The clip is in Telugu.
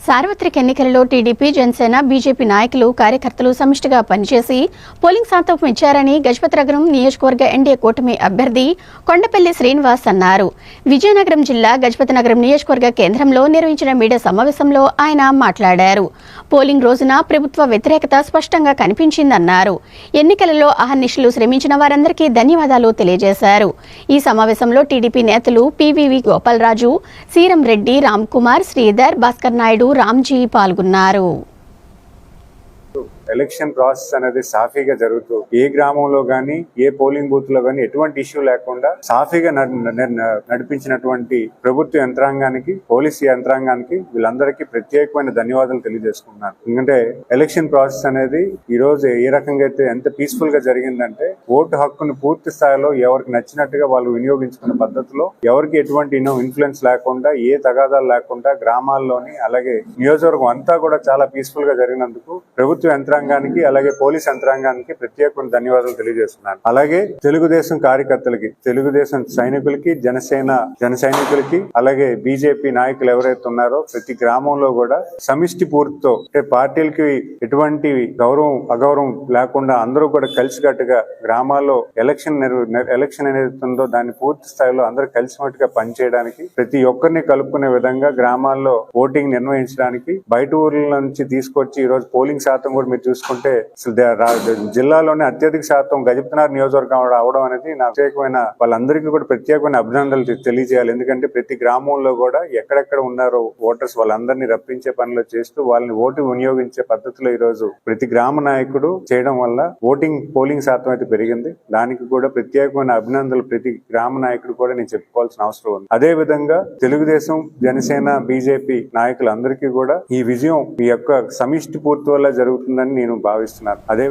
సార్వత్రిక ఎన్నికలలో టీడీపీ జనసేన బీజేపీ నాయకులు కార్యకర్తలు సమిష్టిగా పనిచేసి పోలింగ్ శాతం ఇచ్చారని గజపతినగరం నియోజకవర్గ ఎన్డీఏ కూటమి అభ్యర్థి కొండపల్లి శ్రీనివాస్ అన్నారు. విజయనగరం జిల్లా గజపతినగరం నియోజకవర్గ కేంద్రంలో నిర్వహించిన మీడియా సమావేశంలో ఆయన మాట్లాడారు. పోలింగ్ రోజున ప్రభుత్వ వ్యతిరేకత స్పష్టంగా కనిపించిందన్నారు. ఎన్నికలలో అహర్నిశలు శ్రమించిన వారందరికీ ధన్యవాదాలు తెలియజేశారు. ఈ సమావేశంలో టీడీపీ నేతలు పివివి గోపాలరాజు సీరం రెడ్డి రామ్ కుమార్ శ్రీధర్ భాస్కర్ నాయుడు రామ్జీ పాల్గొన్నారు. ఎలక్షన్ ప్రాసెస్ అనేది సాఫీగా జరుగుతూ ఏ గ్రామంలో గానీ ఏ పోలింగ్ బూత్లో గానీ ఎటువంటి ఇష్యూ లేకుండా సాఫీగా నడిపించినటువంటి ప్రభుత్వ యంత్రాంగానికి పోలీస్ యంత్రాంగానికి వీళ్ళందరికీ ప్రత్యేకమైన ధన్యవాదాలు తెలియజేసుకున్నారు ఎందుకంటే ఎలక్షన్ ప్రాసెస్ అనేది ఈ రోజు ఏ రకంగా అయితే ఎంత పీస్ఫుల్గా జరిగిందంటే ఓటు హక్కును పూర్తి స్థాయిలో ఎవరికి నచ్చినట్టుగా వాళ్ళు వినియోగించుకున్న పద్ధతిలో ఎవరికి ఎటువంటి ఇన్ఫ్లుయెన్స్ లేకుండా ఏ తగాదాలు లేకుండా గ్రామాల్లోని అలాగే నియోజకవర్గం అంతా కూడా చాలా పీస్ఫుల్గా జరిగినందుకు ప్రభుత్వ యంత్రాంగం యంత్రాంగానికి అలాగే పోలీస్ యంత్రాంగానికి ప్రత్యేకమైన ధన్యవాదాలు తెలియజేస్తున్నాను. అలాగే తెలుగుదేశం కార్యకర్తలకి తెలుగుదేశం సైనికులకి జనసేన జన సైనికులకి అలాగే బీజేపీ నాయకులు ఎవరైతే ఉన్నారో ప్రతి గ్రామంలో కూడా సమిష్టి పూర్తితో అంటే పార్టీలకి ఎటువంటి గౌరవం అగౌరవం లేకుండా అందరూ కూడా కలిసికట్టుగా గ్రామాల్లో ఎలక్షన్ ఎలక్షన్ అనేది ఉందో దాన్ని పూర్తి స్థాయిలో అందరూ కలిసిమట్టుగా పనిచేయడానికి ప్రతి ఒక్కరిని కలుపుకునే విధంగా గ్రామాల్లో ఓటింగ్ నిర్వహించడానికి బయట ఊర్ల నుంచి తీసుకొచ్చి ఈ రోజు పోలింగ్ శాతం కూడా మీరు చూసుకుంటే అసలు జిల్లాలోనే అత్యధిక శాతం గజపతినార్ నియోజకవర్గం అవడం- అనేది నా ప్రత్యేకమైన వాళ్ళందరికీ కూడా ప్రత్యేకమైన అభినందనలు తెలియజేయాలి. ఎందుకంటే ప్రతి గ్రామంలో కూడా ఎక్కడెక్కడ ఉన్నారో ఓటర్స్ వాళ్ళందరినీ రప్పించే పనిలో చేస్తూ వాళ్ళని ఓటు వినియోగించే పద్ధతిలో ఈ రోజు ప్రతి గ్రామ నాయకుడు చేయడం వల్ల ఓటింగ్ పోలింగ్ శాతం అయితే పెరిగింది. దానికి కూడా ప్రత్యేకమైన అభినందనలు ప్రతి గ్రామ నాయకుడు కూడా నేను చెప్పుకోవాల్సిన అవసరం ఉంది. అదే విధంగా తెలుగుదేశం జనసేన బీజేపీ నాయకులందరికీ కూడా ఈ విజయం ఈ యొక్క సమిష్టి పూర్తి వల్ల జరుగుతుందని నేను భావిస్తున్నాను. అదే